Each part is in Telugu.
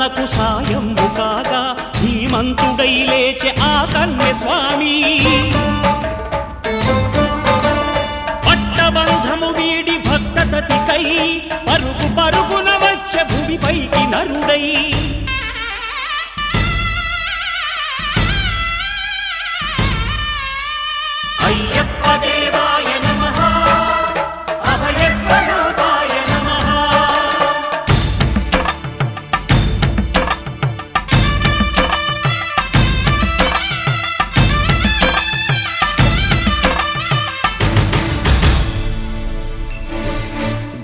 తనకు సాయము కాగా ధీమంతుడై లేచే ఆ కన్య స్వామి. పట్టబంధము వీడి భక్త తతికై పరుగు పరుగున వచ్చే భూమిపైకి నరుడై. అయ్యప్ప దేవ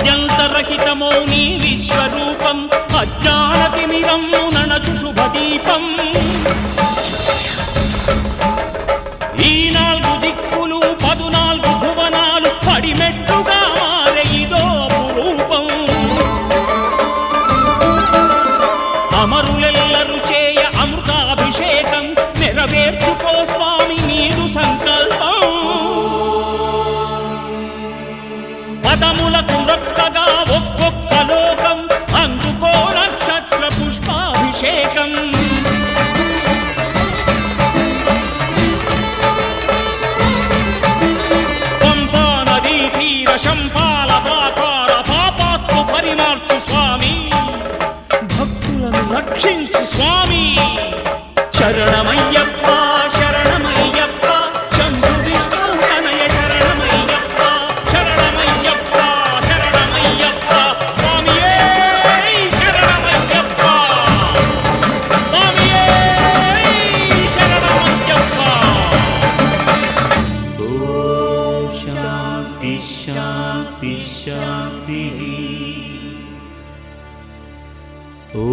మధ్యంతరహితమో నీ విశ్వరూపం అజ్ఞానతిమిరమ్ము ననచు శుభదీపం. ఈ నాలుగు దిక్కులు పదునాలుగు భువనాలు పడిమెట్టుగా మారే ఇదో రూపం అమరులెల్లరు చేయ అమృతాభిషేకం నెరవేర్చుకో స్వామి నీదు సంకల్పం స్వామి. చరణమయ్యప్ప శరణమయ్యప్ప శంభు విష్ణు తనయ శరణమయ్యప్ప శరణమయ్యప్ప శరణమయ్యప్ప స్వామియే శరణమయ్యప్ప. స్వామియే శరణమయ్యప్ప. ఓం శాంతి శాంతి శాంతి. ఓ